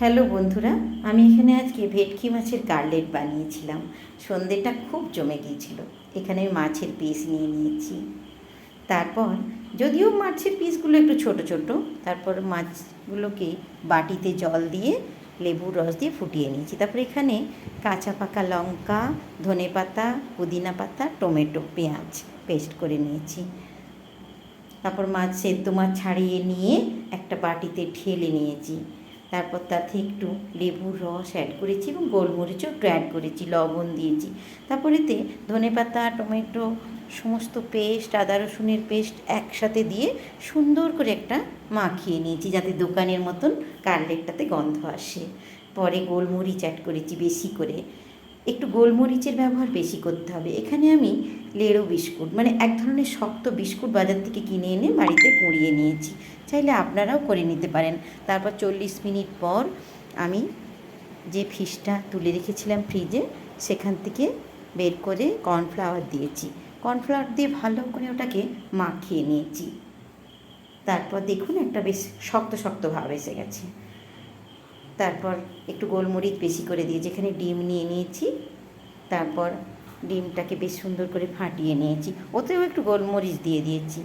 Hello বন্ধুরা, আমি এখানে আজকে ভেটকি মাছের কাটলেট বানিয়েছিলাম। সন্ধেটা খুব জমে গিয়েছিল। এখানে আমি মাছের পিস নিয়ে নিয়েছি। তারপর, যদিও মাছের পিসগুলো একটু ছোট ছোট, তারপর মাছগুলোকে বাটিতে জল দিয়ে লেবুর রস দিয়ে ফুটিয়ে নিয়েছি। তারপর এখানে কাঁচা পাকা লঙ্কা, ধনে পাতা, পুদিনা পাতা, টমেটো, পেঁয়াজ পেস্ট করে নিয়েছি। তারপর মাছ, সেদ্ধ মাছ ছাড়িয়ে নিয়ে একটা বাটিতে ঢেলে নিয়েছি। তারপর তাতে একটু লেবুর রস অ্যাড করেছি এবং গোলমরিচও একটু অ্যাড করেছি, লবণ দিয়েছি। তারপরেতে ধনেপাতা টমেটো, সমস্ত পেস্ট আদা রসুনের পেস্ট একসাথে দিয়ে সুন্দর করে একটা মাখিয়ে নিয়েছি যাতে দোকানের মতন কাটলেটটাতে গন্ধ আসে। পরে গোলমরিচ অ্যাড করেছি বেশি করে। একটু গোলমরিচের ব্যবহার বেশি করতে হবে। এখানে আমি লেড়ো বিস্কুট মানে এক ধরনের শক্ত বিস্কুট বাজার থেকে কিনে এনে বাড়িতে কুড়িয়ে নিয়েছি। চাইলে আপনারাও করে নিতে পারেন। তারপর চল্লিশ মিনিট পর আমি যে ফিশটা তুলে রেখেছিলাম ফ্রিজে, সেখান থেকে বের করে কর্নফ্লাওয়ার দিয়েছি। কর্নফ্লাওয়ার দিয়ে ভালো করে ওটাকে মাখিয়ে নিয়েছি। তারপর দেখুন একটা বেশ শক্ত শক্ত ভাব এসে গেছে। তারপর একটু গোলমরিচ বেশি করে দিয়ে যেখানে ডিম নিয়ে নিয়েছি, তারপর ডিমটাকে বেশ সুন্দর করে ফাটিয়ে নিয়েছি। ওতেও একটু গোলমরিচ দিয়ে দিয়েছি।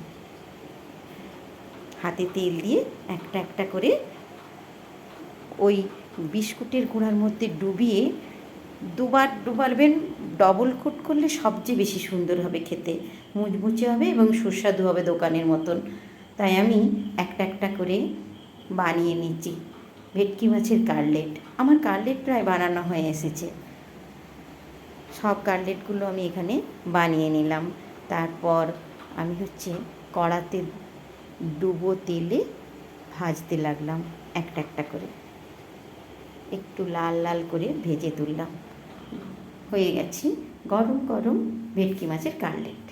হাতে তেল দিয়ে একটা একটা করে ওই বিস্কুটের গুঁড়ার মধ্যে ডুবিয়ে দুবার ডুবারবেন ডবল কোট করলে সবচেয়ে বেশি সুন্দর হবে খেতে। মুচমুচে হবে এবং সুস্বাদু হবে দোকানের মতন। তাই আমি একটা একটা করে বানিয়ে নিচ্ছি। ভেটকি মাছের কাটলেট। আমার কাটলেট প্রায় বানানো হয়ে এসেছে। সব কাটলেটগুলো আমি এখানে বানিয়ে নিলাম। তারপর আমি হচ্ছে কড়াতে ডুবো তেলে ভাজতে লাগলাম একটা একটা করে। একটু লাল লাল করে ভেজে তুললাম। হয়ে গেছে গরম গরম ভেটকি মাছের কাটলেট।